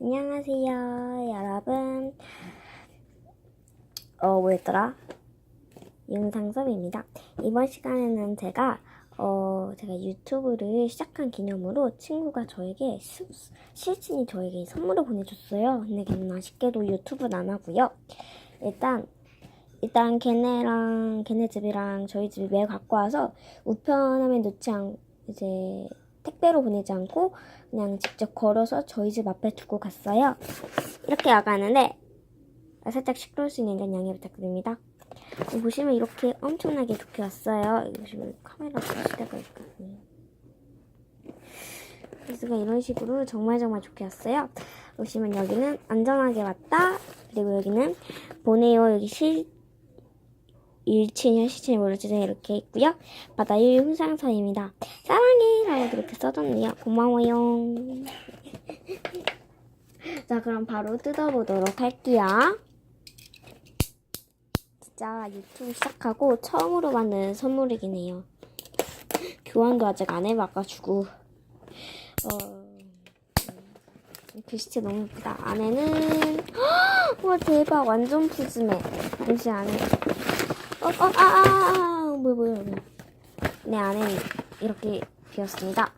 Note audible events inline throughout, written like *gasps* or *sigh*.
안녕하세요, 여러분. 어, 뭐였더라? 영상섭입니다. 이번 시간에는 제가, 어, 제가 유튜브를 시작한 기념으로 친구가 저에게, 시- 실친이 저에게 선물을 보내줬어요. 근데 걔는 아쉽게도 유튜브는 안 하고요. 일단, 일단 걔네랑, 걔네 집이랑 저희 집이 매일 갖고 와서 우편함에 넣지 않, 이제, 택배로 보내지 않고 그냥 직접 걸어서 저희 집 앞에 두고 갔어요. 이렇게 나가는데 살짝 시끄러울 수 있는 점 양해 부탁드립니다. 여기 보시면 이렇게 엄청나게 좋게 왔어요. 보시면 카메라 시대가 있거든요. 그래서 이런 식으로 정말 정말 좋게 왔어요. 보시면 여기는 안전하게 왔다. 그리고 여기는 보내요. 여기 실 일친이 시친이 모르지만 이렇게 있고요. 바다유 훈상사입니다. 사랑해! 라고 이렇게 써졌네요. 고마워요. *laughs* 자, 그럼 바로 뜯어보도록 할게요. 진짜 유튜브 시작하고 처음으로 받는 선물이긴 해요. 교환도 아직 안 해봐가지고. 어, 글씨체 너무 예쁘다. 안에는, *gasps* 와, 대박. 완전 푸짐해. 글씨 안에. 어, 어, 아, 아, 아, 뭐야, 뭐야, 뭐야. 내 안에는 이렇게 비었습니다.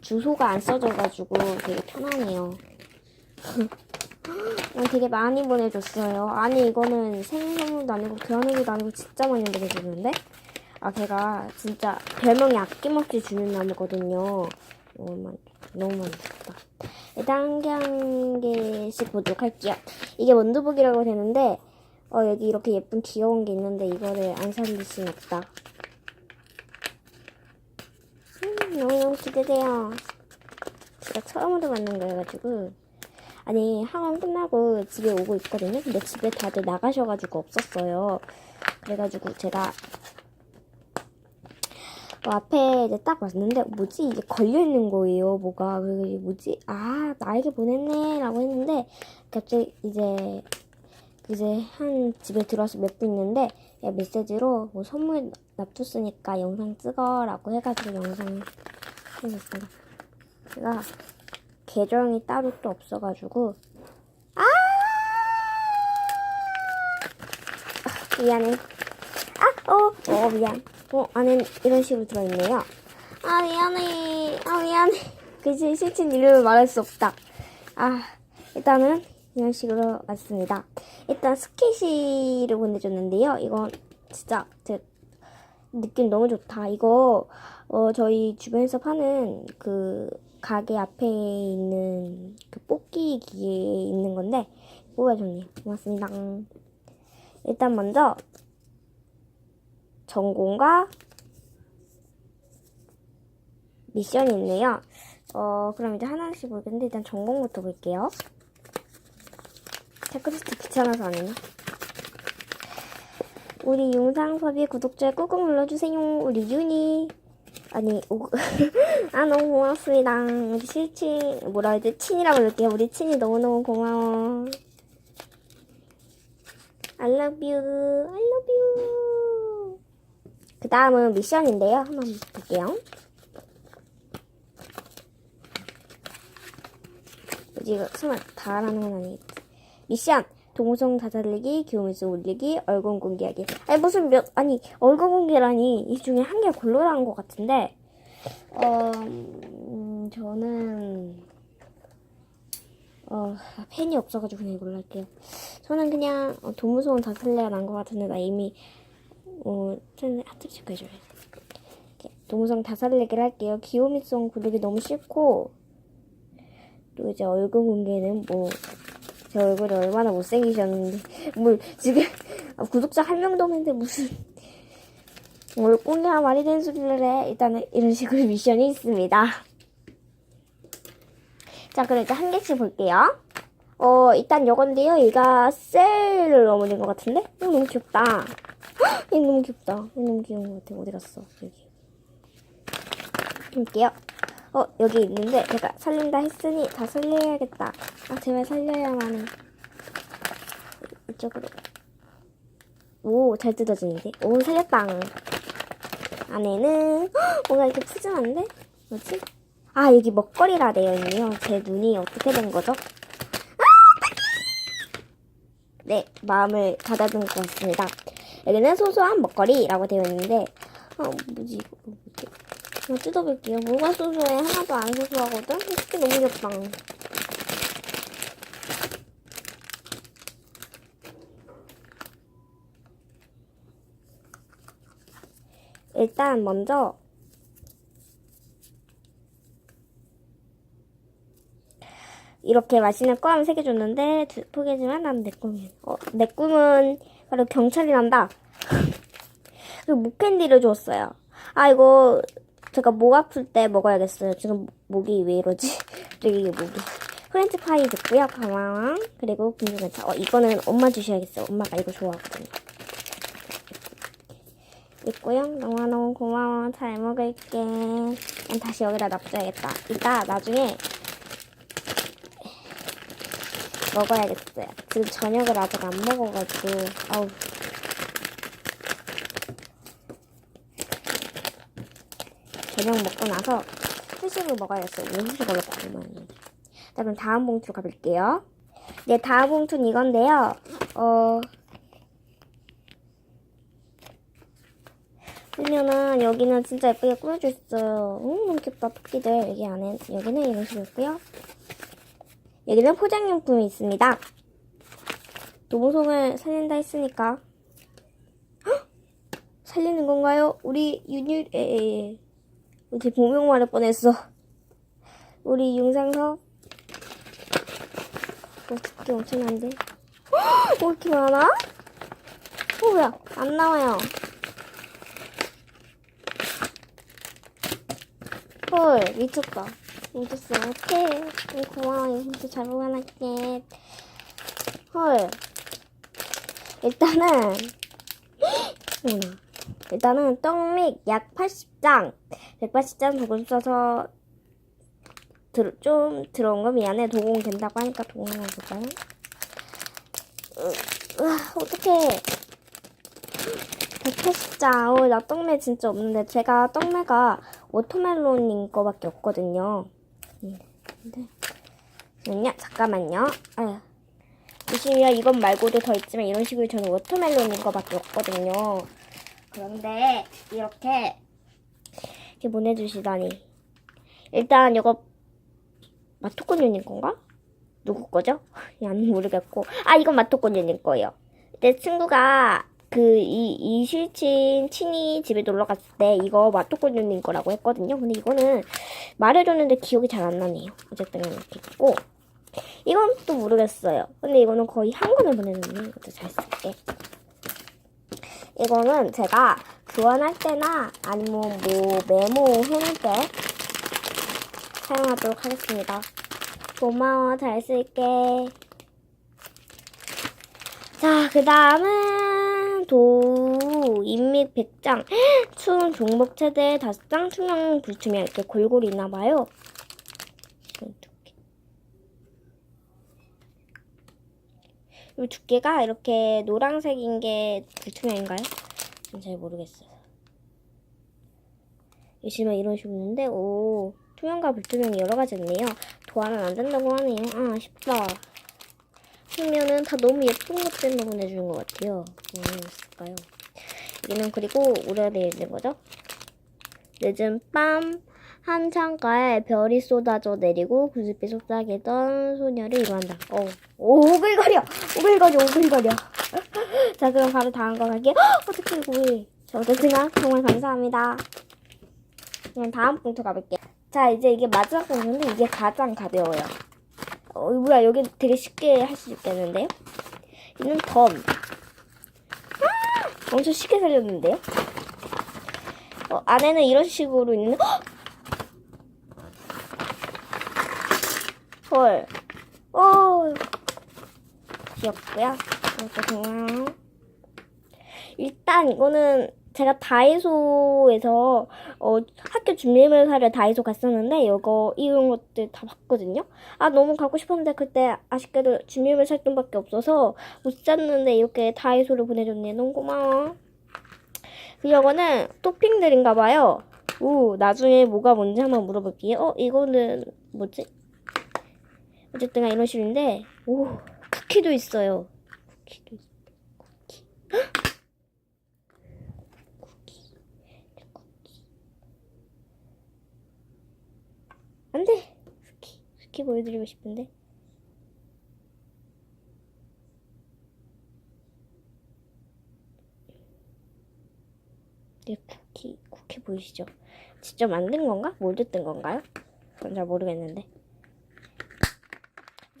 주소가 안 써져가지고 되게 편하네요. *gasps* 어, 되게 많이 보내줬어요. 아니, 이거는 생일 선물도 아니고 교환후기도 아니고 진짜 많이 보내줬는데? 아, 걔가 진짜 별명이 아낌없이 주는 나무거든요. 너무 많이, 너무 많이 줬다. 일단 한 개씩 보도록 할게요. 이게 원두복이라고 되는데, 어, 여기 이렇게 예쁜 귀여운 게 있는데 이거를 안 살릴 순 없다. 음, 너무너무 기대돼요. 진짜 처음으로 받는 거여가지고. 아니, 학원 끝나고 집에 오고 있거든요. 근데 집에 다들 나가셔가지고 없었어요. 그래가지고 제가 어, 앞에 이제 딱 왔는데 뭐지 이게 걸려 있는 거예요 뭐가 이게 뭐지 아 나에게 보냈네라고 했는데 갑자기 이제 이제 한 집에 들어와서 몇 분 있는데 야, 메시지로 뭐 선물 놔뒀으니까 영상 찍어라고 해가지고 영상 찍었어요. 제가 계정이 따로 또 없어가지고 아 아, 미안해. 아, 어, 어, 미안. 어, 안에 이런 식으로 들어있네요. 아, 미안해. 아, 미안해. 그치, 실친 이름을 말할 수 없다. 아, 일단은 이런 식으로 왔습니다. 일단 스케시를 보내줬는데요. 이건 진짜 제 느낌 너무 좋다. 이거 어, 저희 주변에서 파는 그 가게 앞에 있는 그 뽑기 기계에 있는 건데 뽑아줬네요. 고맙습니다. 일단 먼저 전공과 미션이 있네요. 어, 그럼 이제 하나씩 볼텐데 일단 전공부터 볼게요. 체크리스트 귀찮아서 안 했나? 우리 용상섭이 구독자에 꾹꾹 눌러주세요. 우리 윤이. 아니, 오, *laughs* 아, 너무 고맙습니다. 우리 실친, 뭐라 해야 돼? 친이라고 부를게요. 우리 친이 너무너무 고마워. I love you. I love you. 그 다음은 미션인데요. 한번 볼게요. 뭐지, 이거 설마 다 하라는 건 아니겠지. 미션! 동성 다살리기, 기호미수 올리기, 얼굴 공개하기. 아니, 무슨 몇, 아니, 얼굴 공개라니. 이 중에 한 개 골라한 것 같은데, 어, 음, 저는, 어, 펜이 없어가지고 그냥 이걸로 할게요. 저는 그냥, 어, 도무소원 다슬래야 난것 같은데, 나 이미, 어, 전 하트 체크 해줘야 돼. 이렇게 동성 다살리기를 할게요. 기호미송 고르기 너무 싫고, 또 이제 얼굴 공개는 뭐, 제 얼굴이 얼마나 못생기셨는데, 뭘, 지금, 아, 구독자 한 명도 없는데 무슨, 뭘 꽁이야 말이 되는 소리를 해. 일단은 이런 식으로 *laughs* 미션이 있습니다. 자, 그럼 이제 한 개씩 볼게요. 어, 일단 요건데요. 얘가 셀을 넘어진 것 같은데? 이거 너무 귀엽다. 헉, 이거 너무 귀엽다. 이거 너무 귀여운 것 같아. 어디 갔어? 여기. 볼게요. 어, 여기 있는데 제가 살린다 했으니 다 살려야겠다. 아, 제발 살려야만 해. 이쪽으로. 오, 잘 뜯어지는데? 오, 살렸다. 안에는, 헉, 뭔가 이렇게 푸짐한데? 뭐지? 아, 여기 먹거리라 되어 있네요. 제 눈이 어떻게 된 거죠? 네, 마음을 가다듬은 것 같습니다. 여기는 소소한 먹거리라고 되어 있는데, 아, 뭐지, 이거, 뭐지? 한번 뜯어볼게요. 뭐가 소소해? 하나도 안 소소하거든? 이게 너무 귀엽다. 일단 먼저 이렇게 맛있는 껌 3개 줬는데 두 포기지만 난 내 꿈이 어, 내 꿈은 바로 경찰이 난다. *laughs* 그리고 목캔디를 줬어요. 아 이거 제가 목 아플 때 먹어야겠어요. 지금 목이 왜 이러지? *laughs* 갑자기 이게 목이. 프렌치 파이 줬고요. 가망 그리고 분유간차 어 이거는 엄마 주셔야겠어요. 엄마가 이거 좋아하거든요. 있고요. 너무너무 고마워. 잘 먹을게. 난 다시 여기다 놔둬야겠다. 이따 나중에 먹어야겠어요. 지금 저녁을 아직 안 먹어가지고 아우. 저녁 먹고 나서 후식을 먹어야겠어요. 후식을 먹고 오면. 자, 그럼 다음 봉투 가볼게요. 네, 다음 봉투는 이건데요. 어, 보면은 여기는 진짜 예쁘게 꾸며져 있어요. 음, 너무 귀엽다, 토끼들. 여기 안에, 여기는 이런 식으로 있고요. 여기는 포장용품이 있습니다. 노보송을 살린다 했으니까. 헉! 살리는 건가요? 우리 윤유, 에, 제 보명 말할 뻔했어. 우리 윤상석. 어, 두께 엄청난데? 헉! 왜 이렇게 많아? 어, 뭐야? 안 나와요. 헐 미쳤다 어떡해 음, 고마워 진짜 잘 보관할게. 헐. 일단은 일단은 떡믹 약 80장. 180장 도금 써서 들, 좀 들어온 거 미안해. 도공 된다고 하니까 도공 하나 볼까요? 으, 으아, 어떡해. 180장. 어, 나 떡매 진짜 없는데. 제가 떡매가 워터멜론인 거밖에 없거든요. 음, 근데 잠깐만요. 잠깐만요. 아유. 보시면 이건 말고도 더 있지만 이런 식으로 저는 워터멜론인 거밖에 없거든요. 그런데 이렇게 이렇게 보내주시다니. 일단 이거 마토코뉴님 건가? 누구 거죠? *laughs* 안 모르겠고. 아 이건 마토코뉴님 거예요. 내 친구가 그 이 이 실친 친이 집에 놀러 갔을 때 이거 마토코뉴님 거라고 했거든요. 근데 이거는 말해줬는데 기억이 잘 안 나네요. 어쨌든 이렇게 있고 이건 또 모르겠어요. 근데 이거는 거의 한 권을 보내줬네요. 이것도 잘 쓸게. 이거는 제가 교환할 때나 아니면 뭐 메모 해놓을 때 사용하도록 하겠습니다. 고마워, 잘 쓸게. 자, 그 다음은 도 인맥 100장 추운 종목 최대 5장 투명 불투명 이렇게 골고루 있나봐요. 이 두께가 이렇게 노란색인 게 불투명인가요? 전잘 모르겠어요. 보시면 이런 식으로 있는데 오 투명과 불투명이 여러 가지 있네요. 도안은 안 된다고 하네요. 아 아쉽다. 그러면은 다 너무 예쁜 것들만 보내주는 것 같아요. 뭐가 있을까요? 여기는 그리고 오래되어 있는 거죠. 늦은 밤 한창가에 별이 쏟아져 내리고 구슬빛 속삭이던 소녀를 이루한다. 어, 오글거려! 오글거려, 오글거려. *laughs* 자, 그럼 바로 다음 거 갈게요. 왜. 자, 어쨌든 정말 감사합니다. 그럼 다음 봉투 가볼게요. 자, 이제 이게 마지막 봉투인데 이게 가장 가벼워요. 어, 뭐야, 여기 되게 쉽게 할 수 있겠는데요? 이는 덤. 아! 엄청 쉽게 살렸는데요? 어, 안에는 이런 식으로 있는, 헉! 헐. 오. 귀엽고요. 일단 이거는 제가 다이소에서 어, 학교 준비물사를 다이소 갔었는데 이거 이런 것들 다 봤거든요. 아 너무 갖고 싶었는데 그때 아쉽게도 준비물 살 돈밖에 없어서 못 샀는데 이렇게 다이소를 보내줬네. 너무 고마워. 이거는 토핑들인가 봐요. 오 나중에 뭐가 뭔지 한번 물어볼게요. 어 이거는 뭐지? 어쨌든 이런 식인데 오 쿠키도 있어요. 쿠키도 있어. 쿠키. 헉! 쿠키. 쿠키. 안 돼. 쿠키. 쿠키 보여드리고 싶은데. 이 쿠키, 쿠키 보이시죠? 직접 만든 건가? 몰드 뜬 건가요? 그건 잘 모르겠는데.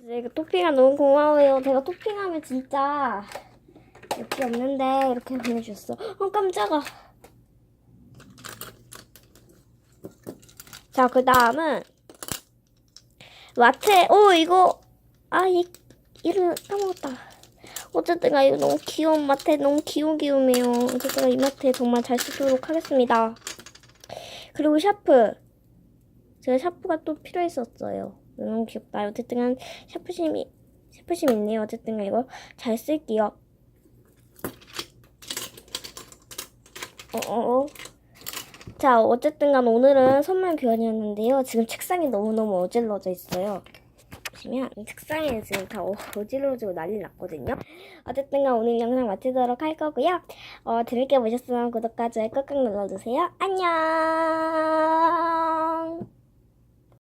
제가 토핑아 너무 고마워요. 제가 토핑하면 진짜 몇개 없는데 이렇게 보내주셨어. 어 깜짝아. 자, 그 다음은 마테. 오 이거 아이 이름 까먹었다. 어쨌든 이거 너무 귀여운 마테 너무 귀여운 귀여우네요. 어쨌든 이 마테 정말 잘 쓰도록 하겠습니다. 그리고 샤프. 제가 샤프가 또 필요했었어요. 너무 귀엽다. 어쨌든 샤프심이 샤프심 있네요. 어쨌든 이거 잘 쓸게요. 어어어. 자, 어쨌든 간 오늘은 선물 교환이었는데요. 지금 책상이 너무너무 어질러져 있어요. 보시면 책상에 지금 다 어- 어질러지고 난리 났거든요. 어쨌든 간 오늘 영상 마치도록 할 거고요. 어, 재밌게 보셨으면 구독과 좋아요 꾹꾹 눌러주세요. 안녕!